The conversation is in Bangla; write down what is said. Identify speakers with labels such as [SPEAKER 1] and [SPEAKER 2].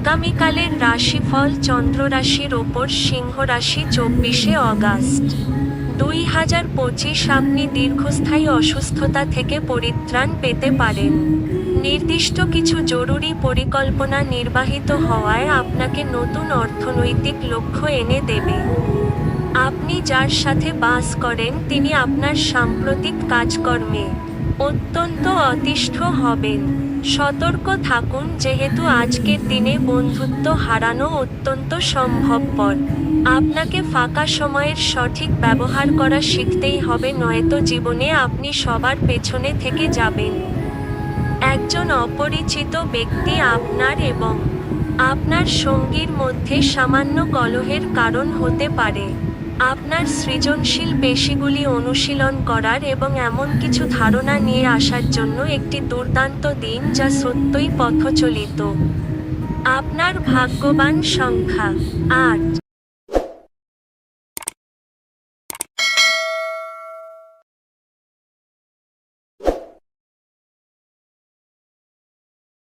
[SPEAKER 1] আগামীকালের রাশিফল চন্দ্র রাশির ওপর সিংহ রাশি চব্বিশে অগাস্ট। দুই হাজার পঁচিশ আপনি দীর্ঘস্থায়ী অসুস্থতা থেকে পরিত্রাণ পেতে পারেন। নির্দিষ্ট কিছু জরুরি পরিকল্পনা নির্বাহিত হওয়ায় আপনাকে নতুন অর্থনৈতিক লক্ষ্য এনে দেবে। আপনি যার সাথে বাস করেন, তিনি আপনার সাম্প্রতিক কাজকর্মে। অত্যন্ত অতিষ্ঠ হবেন। সতর্ক থাকুন যেহেতু আজকের দিনে বন্ধুত্ব হারানো অত্যন্ত সম্ভবপর। আপনাকে ফাঁকা সময়ের সঠিক ব্যবহার করা শিখতেই হবে, নয়তো জীবনে আপনি সবার পেছনে থেকে যাবেন। একজন অপরিচিত ব্যক্তি আপনার এবং আপনার সঙ্গীর মধ্যে সামান্য কলহের কারণ হতে পারে। আপনার সৃজনশীল পেশিগুলি অনুশীলন করার এবং এমন কিছু ধারণা নিয়ে আসার জন্য একটি দুর্দান্ত দিন যা সত্যই পথচলিত। আপনার ভাগ্যবান সংখ্যা, আট।